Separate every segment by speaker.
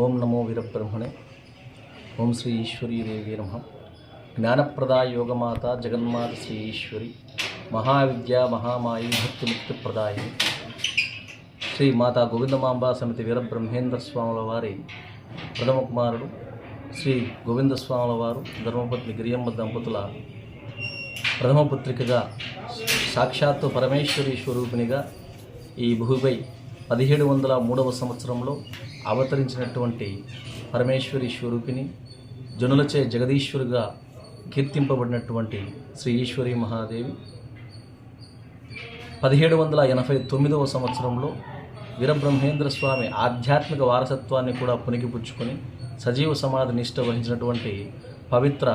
Speaker 1: ఓం నమో వీరబ్రహ్మణే. ఓం శ్రీ ఈశ్వరీ దేవి నమ. జ్ఞానప్రదా యోగమాత జగన్మాత శ్రీ ఈశ్వరి మహావిద్య మహామాయి భక్తిముక్తి ప్రదాయి శ్రీ మాతా గోవిందమాంబా సమితి వీరబ్రహ్మేంద్ర స్వాముల వారి ప్రథమ కుమారుడు శ్రీ గోవింద స్వాముల వారు ధర్మపత్ని గిరియమ్మ దంపతుల ప్రథమ పుత్రికగా సాక్షాత్తు పరమేశ్వరి స్వరూపిణిగా ఈ భూమిపై పదిహేడు వందల మూడవ సంవత్సరంలో అవతరించినటువంటి పరమేశ్వరి స్వరూపిణి జనులచే జగదీశ్వరుగా కీర్తింపబడినటువంటి శ్రీ ఈశ్వరి మహాదేవి. పదిహేడు వందల ఎనభై తొమ్మిదవ సంవత్సరంలో వీరబ్రహ్మేంద్ర స్వామి ఆధ్యాత్మిక వారసత్వాన్ని కూడా పునికిపుచ్చుకొని సజీవ సమాధి నిష్ట వహించినటువంటి పవిత్ర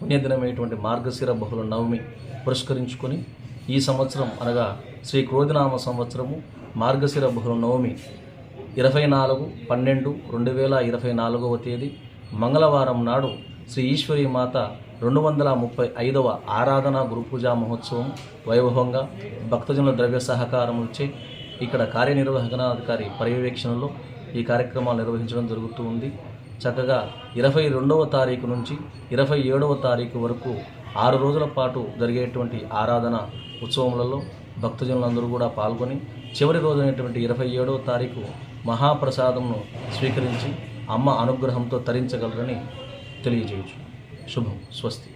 Speaker 1: పుణ్యదినమైనటువంటి మార్గశిర బహుళ నవమి పురస్కరించుకొని ఈ సంవత్సరం అనగా శ్రీ క్రోధినామ సంవత్సరము మార్గశిర బహుళ నవమి ఇరవై నాలుగు పన్నెండు రెండు వేల ఇరవై నాలుగవ తేదీ మంగళవారం నాడు శ్రీ ఈశ్వరి మాత రెండు వందల ముప్పై ఐదవ ఆరాధన గురుపూజా మహోత్సవం వైభవంగా భక్తజనుల ద్రవ్య సహకారం వచ్చే ఇక్కడ కార్యనిర్వహణాధికారి పర్యవేక్షణలో ఈ కార్యక్రమాలు నిర్వహించడం జరుగుతూ ఉంది. చక్కగా ఇరవై రెండవ తారీఖు నుంచి ఇరవై ఏడవ తారీఖు వరకు ఆరు రోజుల పాటు జరిగేటువంటి ఆరాధన ఉత్సవములలో భక్తజనులందరూ కూడా పాల్గొని చివరి రోజైనటువంటి ఇరవై ఏడవ తారీఖు మహాప్రసాదంను స్వీకరించి అమ్మ అనుగ్రహంతో తరించగలరని తెలియజేయచ్చు శుభం. స్వస్తి.